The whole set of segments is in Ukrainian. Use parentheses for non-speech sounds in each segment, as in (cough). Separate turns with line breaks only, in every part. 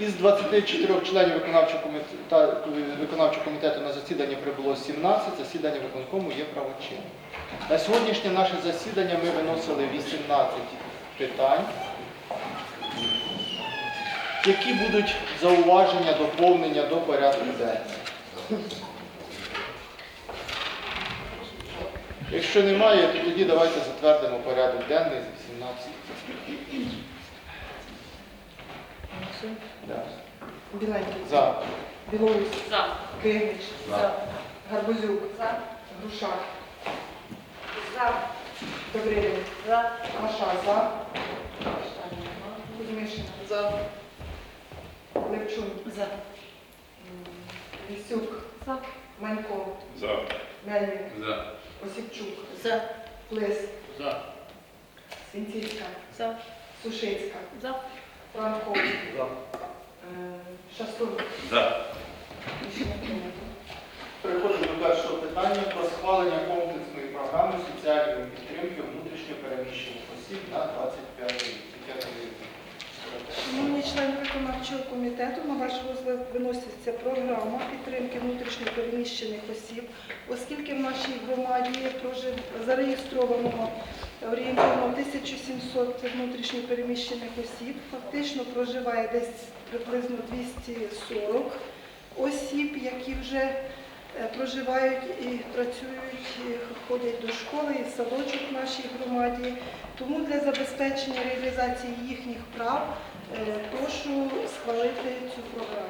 Із 24 членів виконавчого комітету, виконавчого комітету на засідання прибуло 17, засідання виконкому є правочинним. На сьогоднішнє наше засідання ми виносили 18 питань, які будуть зауваження, доповнення до порядку денного. Якщо немає, то тоді давайте затвердимо порядок денний з 18. Да.
Біленький.
За.
Білоус.
За.
Кигнич.
За.
Гарбузюк.
За.
Грушак.
За.
Добрилин.
За.
Маша. За. Кузьмишина.
За.
Левчун.
За.
Лісюк.
За.
Манько.
За.
Мельник.
За.
Осіпчук.
За.
Плис.
За.
Свінцівська.
За.
Сушицька.
За.
Франко.
За.
Е, Шастун.
За.
Рішення прийнято.
Переходимо до першого питання про схвалення комплексної програми соціальної підтримки внутрішньопереміщених осіб на 25 рік.
Шановні члени виконавчого комітету, на ваш розгляд виноситься програма підтримки внутрішньопереміщених осіб, оскільки в нашій громаді зареєстровано орієнтовно 1700 внутрішньопереміщених осіб, фактично проживає десь приблизно 240 осіб, які вже проживають і працюють, і ходять до школи і в садочок в нашій громаді. Тому для забезпечення реалізації їхніх прав е, прошу схвалити цю програму.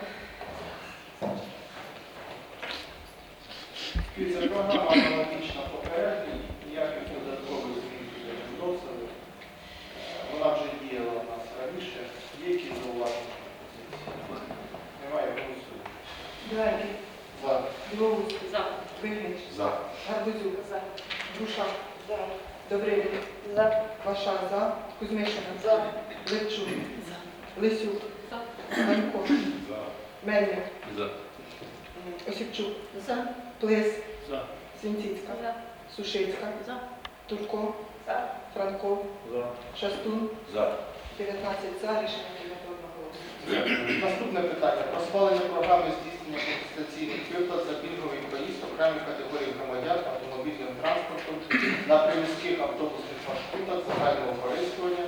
Ця програма аналогічна попередній, ніяких додаткових змін не вносили. Е, Вона вже діяла у нас раніше. Є якісь зауваження? Немає голосу.
Біленький. Білоус.
За.
Кигнич.
За.
Гарбузюк.
За.
Грушак.
За.
Добрилин.
За.
Ваша. За. Кузьмишина.
За.
Левчун.
За.
Лисюк.
За.
Манько.
За.
Мельник.
За.
Осіпчук.
За.
Плис.
За.
Свінцівська.
За.
Сушицька.
За.
Турко.
За.
Франко.
За.
Шастун.
За.
19 за. Рішення.
Наступне питання. Про схвалення програми здійснення компенсаційних виплат за пільговий проїзд окремих категорій громадян автомобільним транспортом на приміських автобусних маршрутах загального користування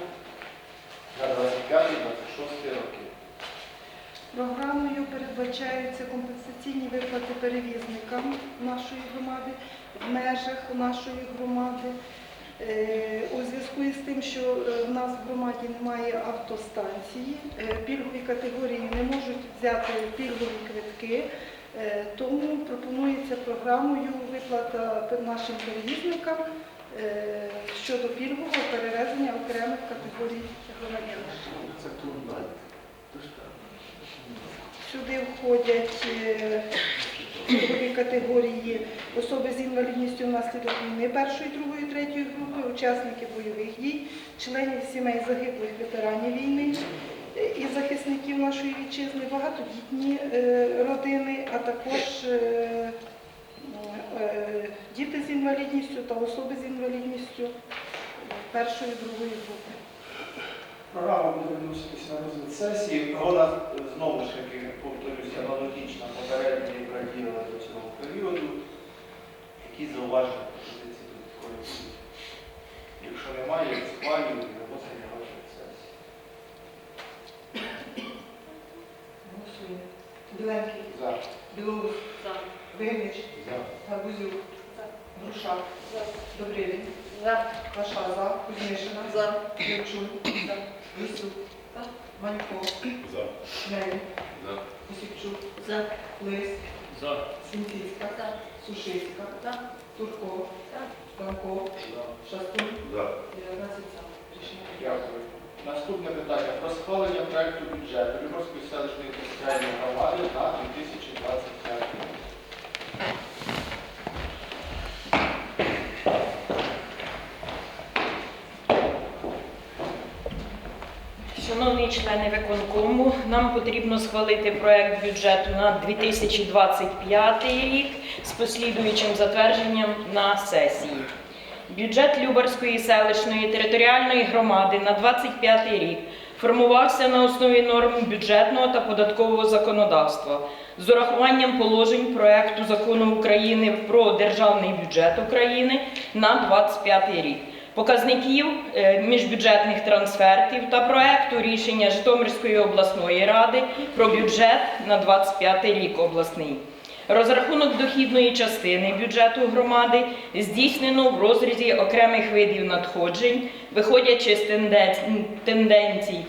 на 25-26 роки.
Програмою передбачаються компенсаційні виплати перевізникам нашої громади в межах нашої громади. Е, У зв'язку із тим, що е, в нас в громаді немає автостанції, е, пільгові категорії не можуть взяти пільгові квитки, тому пропонується програмою виплата нашим перевізникам щодо пільгового перевезення окремих категорій громадян. Сюди входять пільгові категорії особи з інвалідністю внаслідок війни першої, другої, третьої групи, учасники бойових дій, членів сімей загиблих ветеранів війни і захисників нашої вітчизни, багатодітні е, родини, а також е, е, діти з інвалідністю та особи з інвалідністю першої, другої групи.
Програма буде виноситися на розгляд сесії. Вона е, знову ж таки, повторюся, аналогічна попередньої продіяла до цього періоду. Які зауваження пропозиції додаткові будуть? Якщо немає, схвалюю і виносимо на розгляд сесії.
Голосуємо. Біленький.
За.
Білоус.
За.
Вигнич.
За.
Гарбузюк.
За.
Грушак.
За.
Добрилин.
За.
Ваша. За. Кузьмишина.
За.
Левчун.
За.
Лисюк.
За.
Манько.
За.
Мельник.
За.
Осіпчук.
За.
Лис.
За.
Свінцівська.
За.
Сушицька.
За.
Турко.
За.
Франко. Шастун.
За.
19 за. Рішення.
Дякую. Наступне питання про схвалення проекту бюджету Любовської селищної територіальної громади на 2025 рік.
Шановні члени виконкому, нам потрібно схвалити проект бюджету на 2025 рік з послідуючим затвердженням на сесії. Бюджет Любарської селищної територіальної громади на 25 рік формувався на основі норм бюджетного та податкового законодавства з урахуванням положень проекту закону України про державний бюджет України на 25 рік. Показників е, міжбюджетних трансфертів та проекту рішення Житомирської обласної ради про бюджет на 25 рік обласний. Розрахунок дохідної частини бюджету громади здійснено в розрізі окремих видів надходжень, виходячи з тенденцій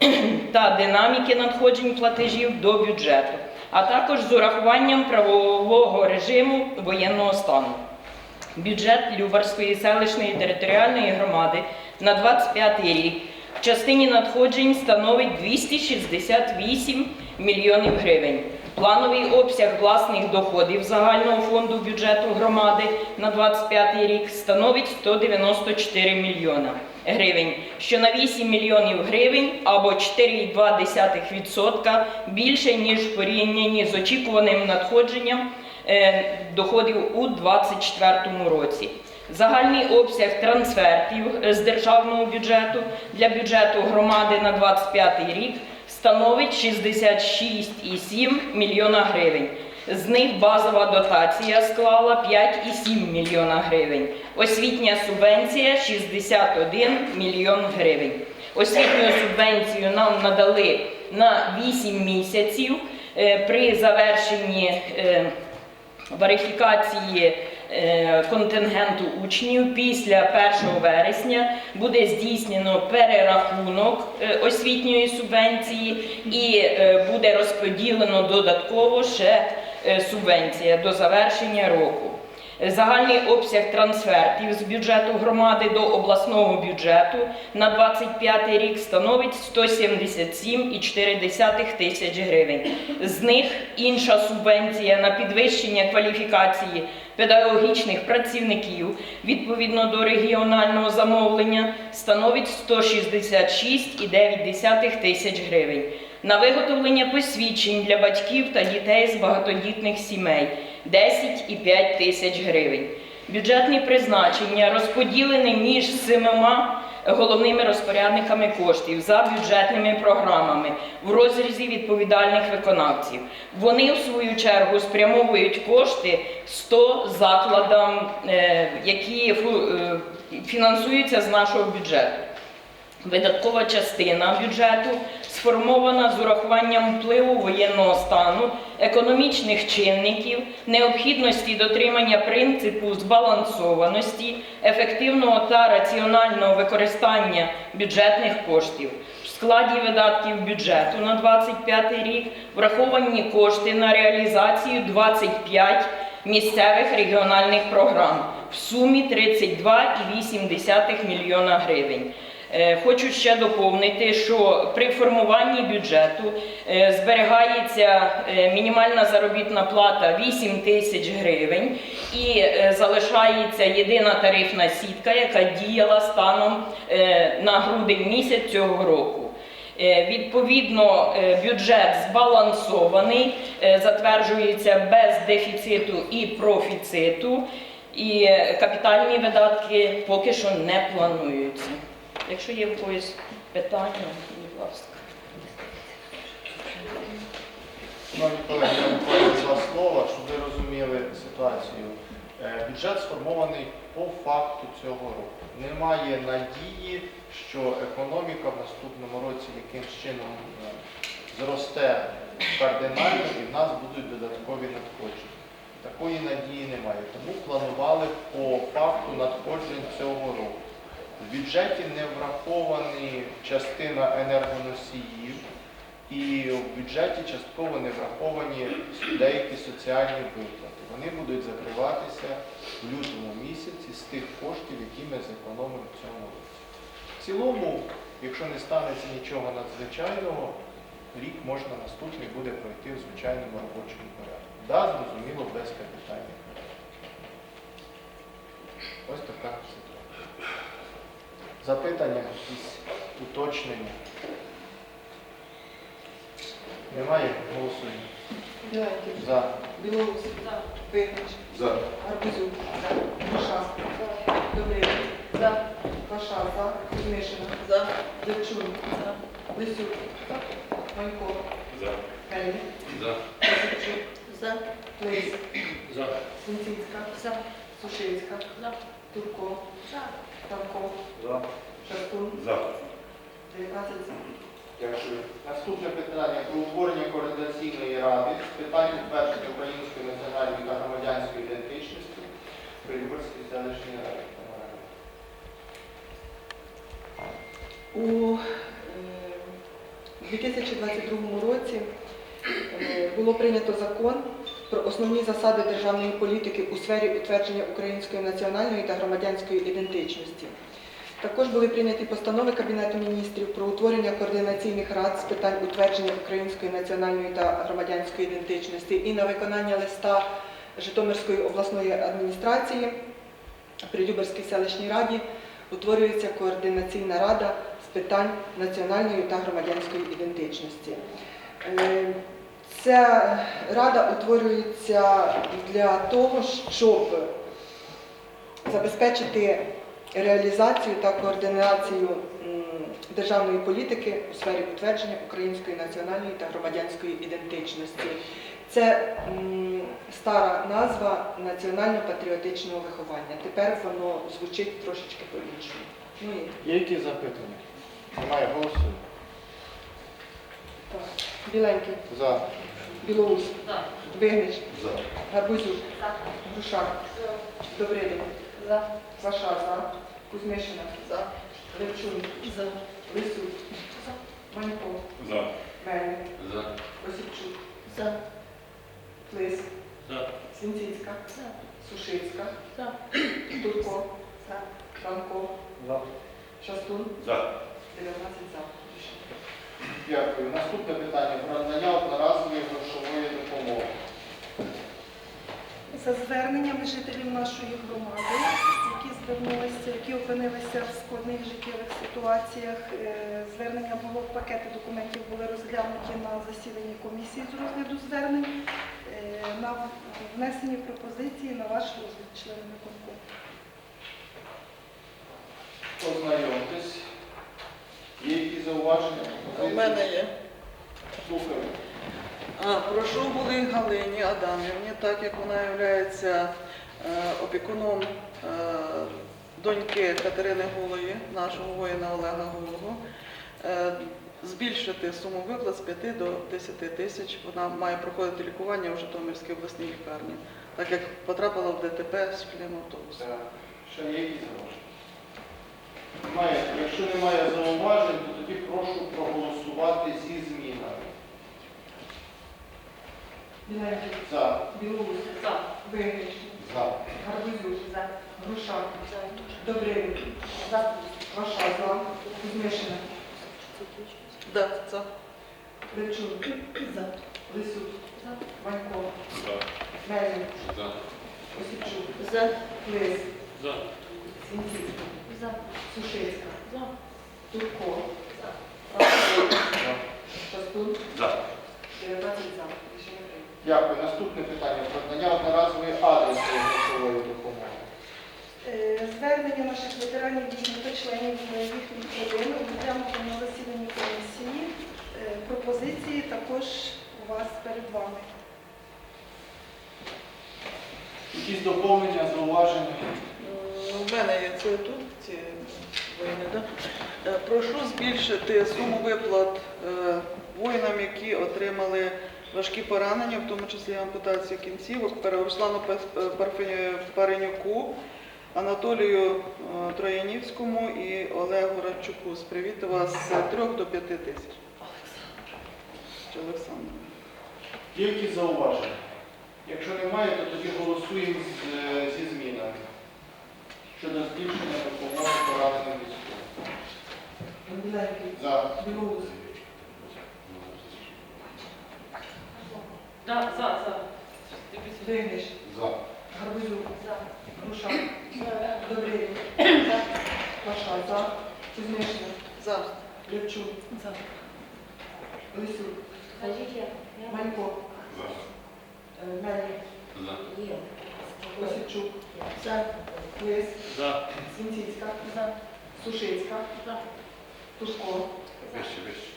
(clears throat) та динаміки надходжень платежів до бюджету, а також з урахуванням правового режиму воєнного стану. Бюджет Любарської селищної територіальної громади на 25 рік в частині надходжень становить 268 мільйонів гривень. Плановий обсяг власних доходів загального фонду бюджету громади на 25 рік становить 194 мільйона гривень, що на 8 мільйонів гривень або 4,2% більше, ніж в порівнянні з очікуваним надходженням доходів у 2024 році. Загальний обсяг трансфертів е, з державного бюджету для бюджету громади на 25 рік становить 66,7 мільйона гривень. З них базова дотація склала 5,7 мільйона гривень. Освітня субвенція 61 мільйон гривень. Освітню субвенцію нам надали на 8 місяців Е, при завершенні е, верифікації е, контингенту учнів після 1 вересня буде здійснено перерахунок е, освітньої субвенції і е, буде розподілено додатково ще субвенція до завершення року. Загальний обсяг трансфертів з бюджету громади до обласного бюджету на 25 рік становить 177,4 тисяч гривень. З них інша субвенція на підвищення кваліфікації педагогічних працівників відповідно до регіонального замовлення становить 166,9 тисяч гривень. На виготовлення посвідчень для батьків та дітей з багатодітних сімей 10,5 тисяч гривень. Бюджетні призначення розподілені між семима головними розпорядниками коштів за бюджетними програмами в розрізі відповідальних виконавців. Вони, в свою чергу, спрямовують кошти 100 закладам, е, які е, фінансуються з нашого бюджету. Видаткова частина бюджету сформована з урахуванням впливу воєнного стану, економічних чинників, необхідності дотримання принципу збалансованості, ефективного та раціонального використання бюджетних коштів. В складі видатків бюджету на 25 рік враховані кошти на реалізацію 25 місцевих регіональних програм в сумі 32,8 мільйона гривень. Е, Хочу ще доповнити, що при формуванні бюджету е, зберігається е, мінімальна заробітна плата 8 тисяч гривень і залишається єдина тарифна сітка, яка діяла станом на грудень місяць цього року. Відповідно, бюджет збалансований, затверджується без дефіциту і профіциту, і капітальні видатки поки що не плануються. Якщо є в питання, будь ласка.
Шановні колеги, я буквально два слова, щоб ви розуміли ситуацію. Е, Бюджет сформований по факту цього року. Немає надії, що економіка в наступному році якимсь чином е, зросте кардинально і в нас будуть додаткові надходження. Такої надії немає. Тому планували по факту надходжень цього. В бюджеті не враховані частина енергоносіїв. І в бюджеті частково не враховані деякі соціальні виплати. Вони будуть закриватися в лютому місяці з тих коштів, які ми зекономимо в цьому році. В цілому, якщо не станеться нічого надзвичайного, рік можна наступний буде пройти в звичайному робочому порядку. Да, зрозуміло, без капітальних. Ось така. Запитання, якісь уточнення. Немає? Голосуємо.
Біленький.
За.
Білоус. Вигнач.
За.
Гарбузюк. Маша. Добрий. За. Паша. За. Кузьмишина. За. Девчук. За. Лисюк. Манько.
За.
Мельник.
За.
Осипчук.
За.
Лис.
За.
Свінцівська.
За.
Сушинська. Турко. Шастун.
За.
19 за.
Дякую. Наступне питання про утворення координаційної ради з питань утвердження української національної та громадянської ідентичності при Люберській селищній раді.
У е, 2022 році е, було прийнято закон про основні засади державної політики у сфері утвердження української національної та громадянської ідентичності. Також були прийняті постанови Кабінету міністрів про утворення координаційних рад з питань утвердження української національної та громадянської ідентичності і на виконання листа Житомирської обласної адміністрації при Люберській селищній раді утворюється координаційна рада з питань національної та громадянської ідентичності. Ця рада утворюється для того, щоб забезпечити реалізацію та координацію державної політики у сфері утвердження української національної та громадянської ідентичності. Це стара назва національно-патріотичного виховання. Тепер воно звучить трошечки по-іншому. Ну і
Є які запитання? Немає голосу.
Так. Біленький,
За.
Білоус, Вигнич,
За.
Гарбузюк, Грушак, Добридин, Ваша, за. Кузьмишина,
За.
Левчун,
За.
Лисюк, Манько,
За.
Мельник,
За.
Осіпчук,
За.
Лис,
За.
Свінціцька,
За.
Сушицька,
За.
Турко,
За.
Франко,
За.
Шастун,
За.
19 за.
Дякую. Наступне питання про надання одноразової грошової допомоги.
За зверненнями жителів нашої громади, які звернулися, які опинилися в складних життєвих ситуаціях, е, звернення було пакети документів були розглянуті на засіданні комісії з розгляду звернень, е, на внесені пропозиції на ваш розгляд членами виконкому.
Ознайомтесь. Є які зауваження?
У мене є.
Слухаю.
А, прошу були Галині Адамівні, так як вона є опікуном е, доньки Катерини Голої, нашого воїна Олега Голого, е, збільшити суму виплат з 5 до 10 тисяч. Вона має проходити лікування у Житомирській обласній лікарні, так як потрапила в ДТП з автобусом.
Ще є які зауваження? Немає. Якщо немає зауважень, то тоді прошу проголосувати зі змінами.
Біленький,
За.
Білоус, Вигнич,
За.
Гарбузюк, Грушак, Добридин, Ваша, за. Кузьмишина,
Да, це.
Левчун, Лисюк, Манько,
За.
Мельник,
За.
Осіпчук,
За.
Лис,
За.
Свінцівська,
За.
Сушицька,
За.
Турко, Шастун,
За.
19 за. Рішення прийнято.
Дякую. Наступне питання про надання одноразової адресної грошової допомоги.
Е, Звернення наших ветеранів війни та членів їхніх родин розглянуто на засіданні комісії. Е, Пропозиції також у вас перед вами.
Якісь доповнення, зауваження?
У мене є це тут, да? Е, Прошу збільшити суму виплат е, воїнам, які отримали важкі поранення, в тому числі ампутацію кінцівок, Руслану Паренюку, Анатолію е, Троянівському і Олегу Радчуку. З привіту вас з 3 до 5 тисяч. Олександр?
Якісь зауваження? Якщо немає, то тоді голосуємо е, зі змінами щодо збільшення допомоги пораненим військовим. За.
Білоус,
За, за, за.
Вигнич,
За.
Гарбузюк, Грушак, Добридин, Ваша, за. Кузьмишина,
За.
Левчун, Лисюк, Манько,
За.
е, Мельник,
За.
Осіпчук,
За.
Лис,
За.
Свінцівська, Сушицька, Турко,
Вище, вище.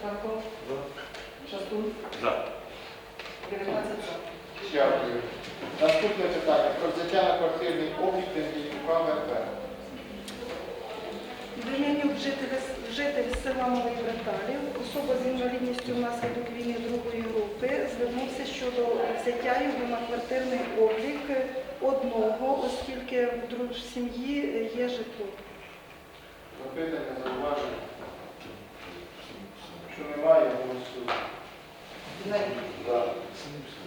Франко, Шастун,
За.
19 за.
Дякую. Наступне питання про взяття на квартирний облік Тендіївка ВП.
Дем'янюк житель, житель села Малий Браталів, особа з інвалідністю внаслідок війни другої групи, звернувся щодо взяття його на квартирний облік одного, оскільки в сім'ї є житло.
Запитання, зауваження? Що немає, голосуємо.
Біленький,
За.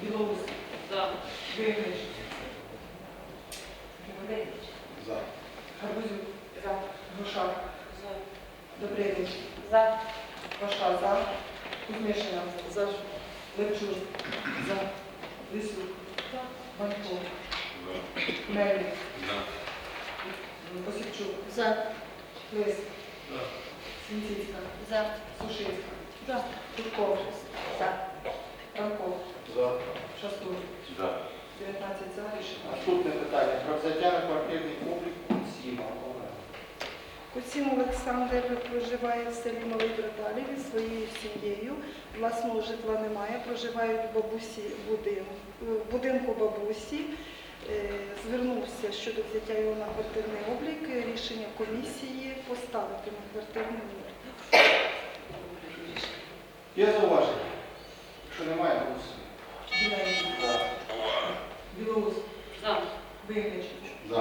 Білоус, Вигнич,
За.
Гарбузюк, Грушак, Добринич,
За.
Ваша за, Кузьмишина,
За.
Левчук, за, Лисюк, Банько, Мельник, Осіпчук,
За.
Лис,
За.
Свінціцька,
За.
Сушицька,
За.
Турков, Франков,
За.
Шастун,
За.
19 за, рішення.
Наступне питання про взяття на квартирний облік Куціма. Олена.
Куцім Олександр проживає в селі Малий Браталів із своєю сім'єю. Власного житла немає, проживають в бабусі будинку, в будинку бабусі. Е, Звернувся щодо взяття його на квартирний облік. Рішення комісії поставити на квартирний облік.
Є зауваження? Що немає, За.
Білоус,
За.
Вигнич,
За.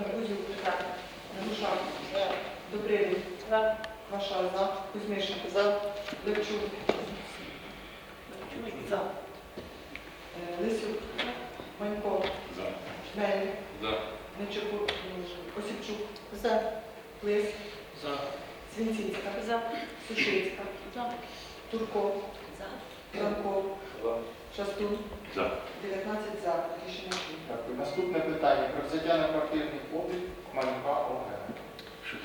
Гарбузюк, Грушак, Добринич,
За.
Ваша за, Кузьмишин,
За.
Левчук,
За.
е, Лисюк, Манько,
За.
Мельник,
За.
Нечепур, Осіпчук,
За.
Лис,
За.
Свінціцька,
За.
Сушицька,
За.
Турко,
За.
Франко,
За.
Шастун,
За.
19 за. Рішення прийнято.
Дякую. Наступне питання про взяття на квартирний облік Манька Олена.
Що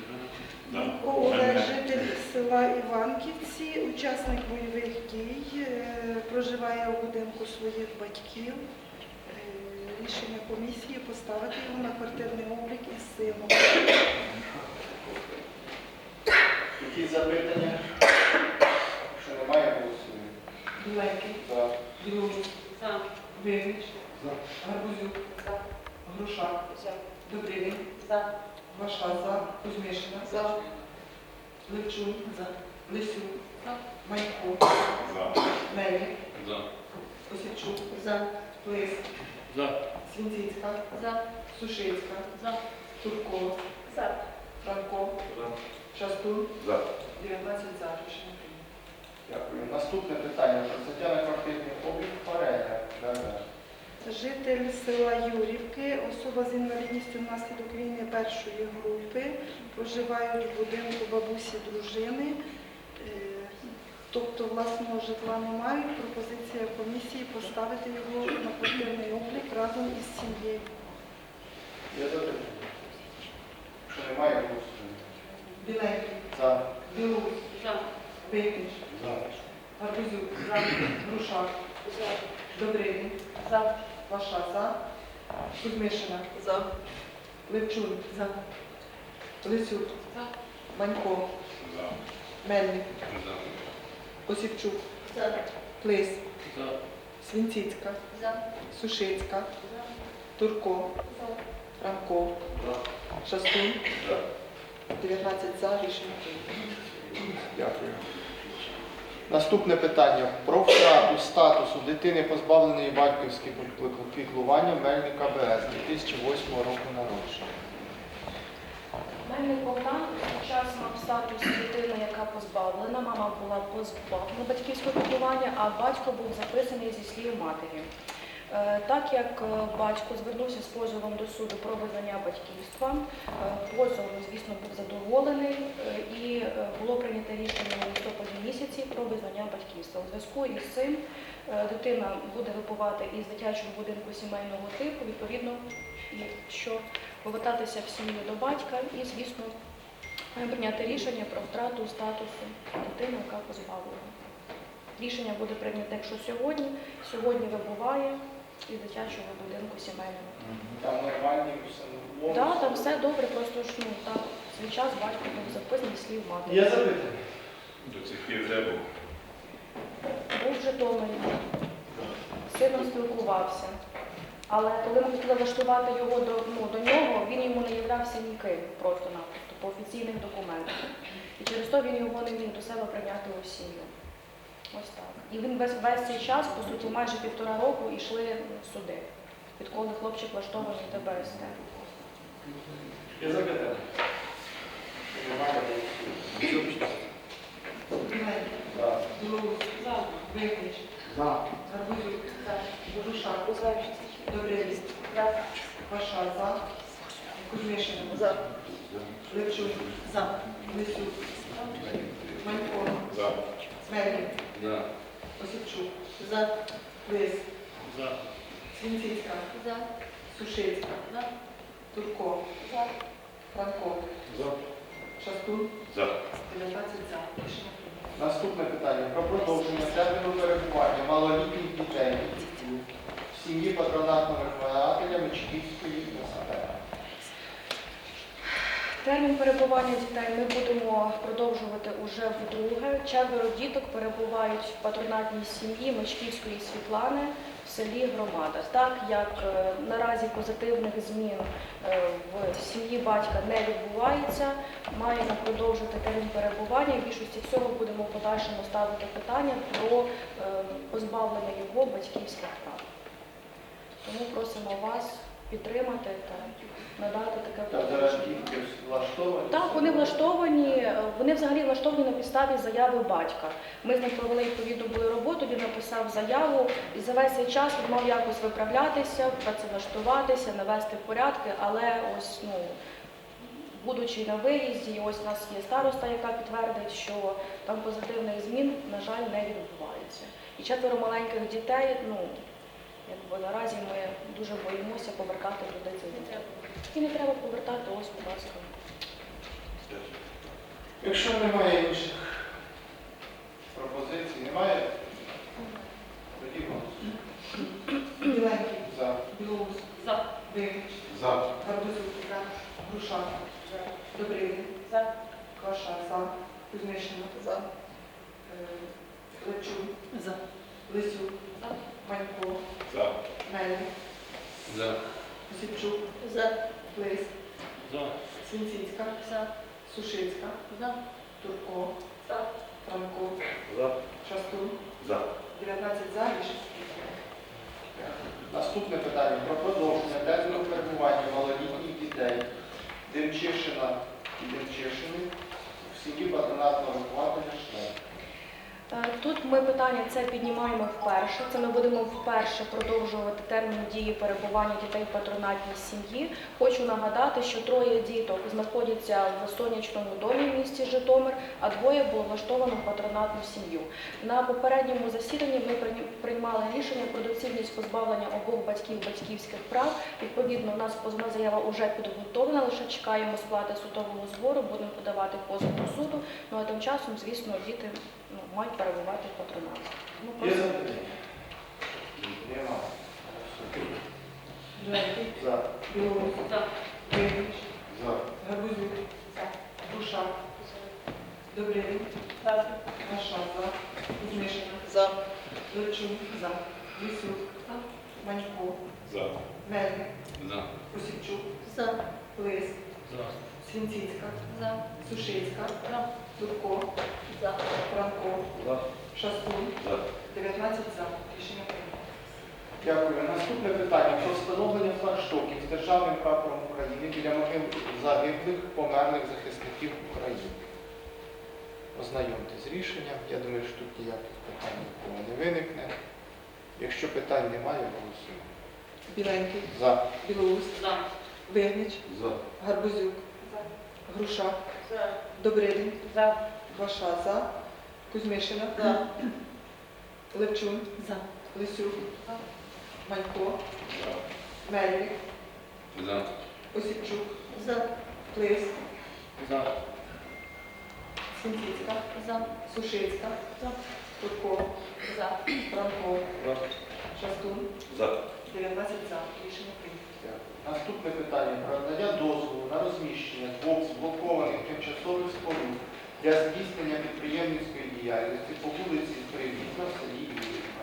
Олег, житель села Іванківці, учасник бойових дій, е, проживає у будинку своїх батьків. Рішення комісії поставити його на квартирний облік із сином.
Які запитання? Що немає, голосуємо.
Біленький,
За.
Білоус,
За.
Вигнич,
За.
Гарбузюк, Грушак, Добринин,
За.
Ваша за, Кузьмишина,
За.
Левчун, Лисюк,
За.
Манько,
За.
Мельник,
За.
Осіпчук,
За.
Лис,
За.
Свінціцька,
За.
Сушицька,
За.
Турко,
За.
Франко, Шастун,
За.
19 за. Рішення прийнято.
Дякую. Наступне питання взяття на квартирний облік Фареля.
Житель села Юрівки, особа з інвалідністю внаслідок війни першої групи, проживають в будинку бабусі дружини, е, тобто власного житла не мають. Пропозиція комісії поставити його на квартирний облік разом із сім'єю.
Є запитання? Що немає, голосуємо.
Біленький,
За.
Білоус,
За.
Вигнич,
За.
Гарбузюк, Грушак, Добринин,
За.
Ваша за, Кузьмишина,
За.
Левчун, за. Лисюк,
За.
Манько,
За.
Мельник,
За.
Осіпчук,
За.
Лис,
За.
Свінціцька,
За.
Сушицька, Турко, Франко, Шастун, 19 за. Рішення.
Дякую. Наступне питання про втрату статусу дитини, позбавленої батьківських піклування Мельника БС 2008 року народження.
Мельник Богдан час мав статус дитини, яка позбавлена. Мама була позбавлена батьківського піклування, а батько був записаний зі слів матері. Е, Так як е, батько звернувся з позовом до суду про визнання батьківства, е, позов, звісно, був задоволений і було прийнято рішення у листопаді місяці про визнання батьківства. У зв'язку із цим дитина буде випивати із дитячого будинку сімейного типу, відповідно, що повертатися в сім'ю до батька і, звісно, прийняти рішення про втрату статусу дитини, яка позбавлена. Рішення буде прийнято, якщо сьогодні. Сьогодні вибуває із дитячого будинку сімейного.
Там нормальні все
Так, там все добре, просто ж ну так, звісно. час батько був записаний слів матері.
Є запитання?
До цих пір де був.
Був в Житомирі, з сином спілкувався. Але коли ми хотіли влаштувати його до, ну, до нього, він йому не являвся ніким просто-напросто по офіційних документах. І через то він його не міг до себе прийняти у сім'ю. Ось так. І він весь, весь цей час, по суті, майже півтора року йшли суди, відколи хлопчик влаштований в ДБСТ.
Є запитання? Немає.
Біленький,
За.
Вигнич,
За.
Гарбузюк, Груша, Добриліс, Ваша, за, Кузьмишина,
За.
Левчук, за, Лисюк, Манько,
За.
Мельник,
За.
Осипчук, за, Лис,
За.
Свінціцька, Сушицька, Турко, Франко,
За.
Шастун,
За.
19 за. Рішення.
Наступне питання про продовження терміну перебування малолітніх дітей в сім'ї патронатного вихователя Мичківської САП.
Термін перебування дітей ми будемо продовжувати уже вдруге. Четверо діток перебувають в патронатній сім'ї Мечківської Світлани в селі Громада. Так як е, наразі позитивних змін е, в сім'ї батька не відбувається, маємо продовжити термін перебування. В більшості всього будемо в подальшому ставити питання про е, позбавлення його батьківських прав. Тому просимо вас підтримати та надати таке
Та зараз дітки влаштовані.
Так, вони влаштовані, е, вони взагалі влаштовані на підставі заяви батька. Ми з ним провели відповідну були роботу, він написав заяву і за весь цей час він мав якось виправлятися, працевлаштуватися, навести порядки, але ось ну. Будучи на виїзді, ось у нас є староста, яка підтвердить, що там позитивних змін, на жаль, не відбувається. І четверо маленьких дітей, ну якби наразі ми дуже боїмося повертати туди дітей. І не треба повертати, ось, будь ласка.
Якщо немає інших пропозицій, немає, тоді голосуємо.
Біленький,
За.
Білоус, Вигнич,
За.
Гарбузюк, Груша, Добрилін, Каша, за, Кузьмишина,
За.
е, Левчук, за, Лисюк, Манько,
За.
Мельник,
За.
Осипчук, Лис,
За.
Свінціцька, Сушицька, Турко, Франко,
За.
Шастун,
За.
19 за, рішення.
Наступне питання про продовження терміну перебування малолітніх дітей. Демчишина і Демчишини в сім'ї патронатного вихователя Шлем.
Е, Тут ми питання це піднімаємо вперше. Це ми будемо вперше продовжувати термін дії перебування дітей в патронатній сім'ї. Хочу нагадати, що троє діток знаходяться в сонячному домі в місті Житомир, а двоє було влаштовано в патронатну сім'ю. На попередньому засіданні ми приймали рішення про доцільність позбавлення обох батьків батьківських прав. Відповідно, у нас позовна заява вже підготовлена, лише чекаємо сплати судового збору, будемо подавати позов до суду. Ну а тим часом, звісно, діти ну, мають перебувати в патронаті. Ну,
Є
просто
запитання? Нема.
Біленький,
За.
Гарбузюк, Кузьмишина,
За.
Левчук, за, Лисюк, Манько,
За.
Мельник,
За.
Осипчук, Лис,
За.
Сушицька, Турко,
За.
Франко,
За.
Шастун,
За.
19 за. Рішення прийнято.
Дякую. Наступне питання про встановлення флагштоків з державним прапором України біля могил загиблих померлих захисників України. Ознайомте з рішенням. Я думаю, що тут ніяких питань нікого не виникне. Якщо питань немає, голосуємо.
Біленький,
За.
Білоус, Вигнич,
За.
Гарбузюк, Груша, Добрилін, Ваша, за, Кузьмишина, Левчун, Лисюк, Манько, Мельник,
За.
Осіпчук, Лис,
За.
Свінціцька, Сушицька, Турко, Франко, Шастун,
За.
19 за. Рішення прийнято.
Наступне питання про надання дозволу на розміщення двох зблокованих тимчасових споруд
для здійснення підприємницької діяльності по вулиці Привітна в селі Юрівка.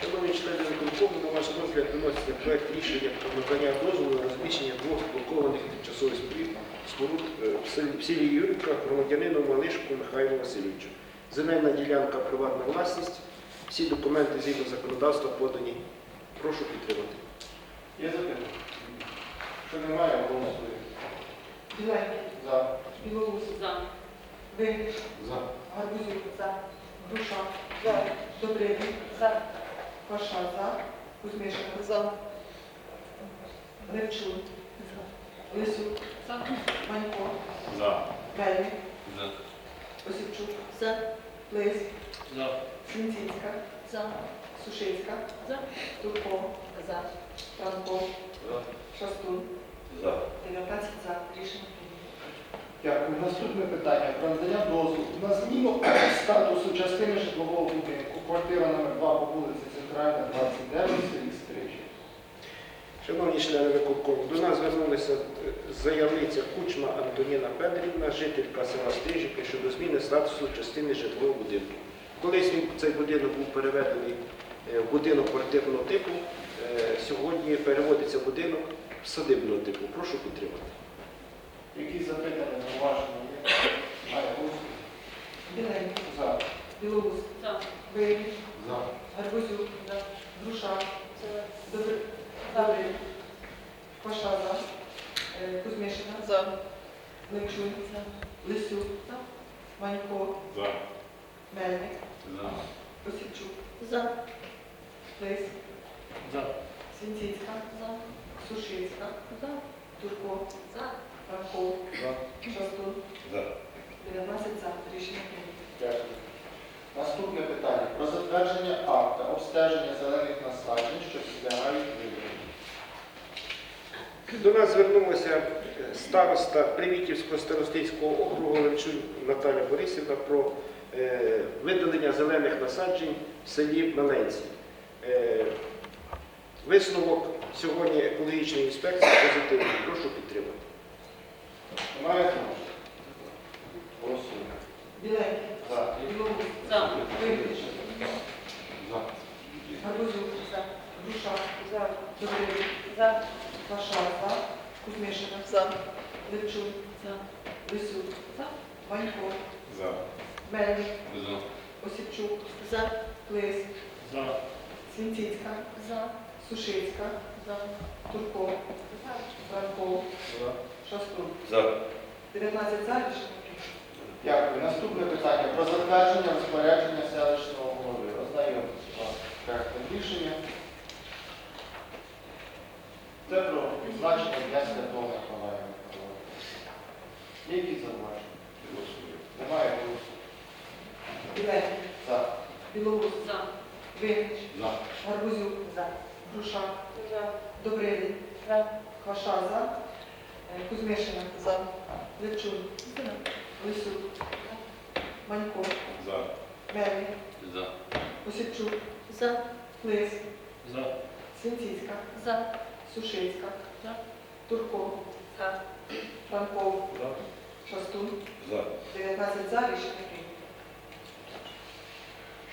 Шановні члени виконкому, на ваш розгляд виноситься проект рішення про надання дозволу на розміщення двох блокованих тимчасових споруд е, в селі Юрівка громадянину Малишку Михайлу Васильовичу. Земельна ділянка приватна власність. Всі документи згідно законодавства подані. Прошу підтримати.
Є запитання? Якщо немає, голосуємо.
Біленький,
За.
Білоус,
За.
Виннич,
За.
Гарбузюк, Груша, Добридин, Паша, за, Кузьмишина,
За.
Левчун, Лисюк, Манько,
За.
Мельник,
За.
Осіпчук,
За.
Лис,
За.
Свінціцька,
За.
Сушицька,
За.
Турко,
За.
Франко, Шастун. 19 за. Рішення прийнято.
Дякую. Наступне питання про надання дозволу на зміну статусу частини житлового будинку. Квартира номер 2 по вулиці Центральна, 29, селі Стрижі.
Шановні члени виконкому, до нас звернулася е, заявниця Кучма Антоніна Федорівна, жителька села Стрижівки щодо зміни статусу частини житлового будинку. Колись він цей будинок був переведений е, в будинок квартирного типу. Сьогодні переводиться будинок садибного типу. Прошу підтримати.
Які запитання, зауваження є?
Біленький,
За.
Білоус,
За.
Гарбузюк, Груша, Добр- Добридин, Паша, за, Е, Кузьмишина,
За.
Левчун, Лисюк, Манько,
За.
Мельник,
За.
Осіпчук,
За.
Лис,
За.
Свінціцька,
За.
Сушицька,
За.
Турко,
За.
Франко,
За.
Шастун,
За.
19 за. Рішення прийнято.
Дякую. Наступне питання про затвердження акта обстеження зелених насаджень, що підлягають вибору.
До нас звернулася е, староста Привітівського старостинського округу Левчун Наталя Борисівна про е, видалення зелених насаджень в селі Меленці. Е, Висновок сьогодні екологічної інспекції позитивний. Прошу підтримати.
Немає? Голосуємо.
Біленький,
За.
За.
Виннич,
За.
Гарбузюк, Груша, Добридин, Паша, за, Кузьмишина,
За.
Лисюк, Манько,
За.
Мельник,
За.
Осіпчук,
За.
Лис,
За.
Свінціцька,
За.
Сушицька,
За.
Турко, Франко,
За.
Шастун.
За.
19 за, рішення.
Дякую. Наступне питання про затвердження розпорядження селищного голови. Ознайомтесь, будь ласка, проектом рішення. Це про відзначення Дня Святого Миколая. Які зауваження? Немає голосу.
Біленький,
За.
Білоус,
За.
Виннич,
За.
Гарбузюк, Груша, Добридин, Кваша, за, Е, Кузьмишина,
За.
Левчун, Лисюк, Манько,
За.
Мельник,
За.
Осіпчук,
За.
Лис,
За.
Свінціцька,
За.
Сушицька,
За.
Турко,
За.
Франков,
За.
Шастун,
За.
19 за, рішення прийнято.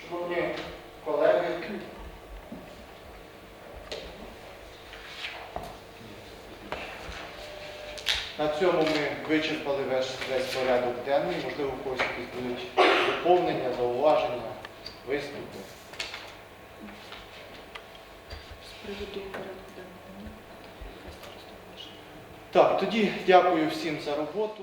Шановні колеги, на цьому ми вичерпали весь, весь порядок денний. Можливо, у когось якісь будуть доповнення, зауваження, виступи.
З приводу порядку денного.
Так, тоді дякую всім за роботу.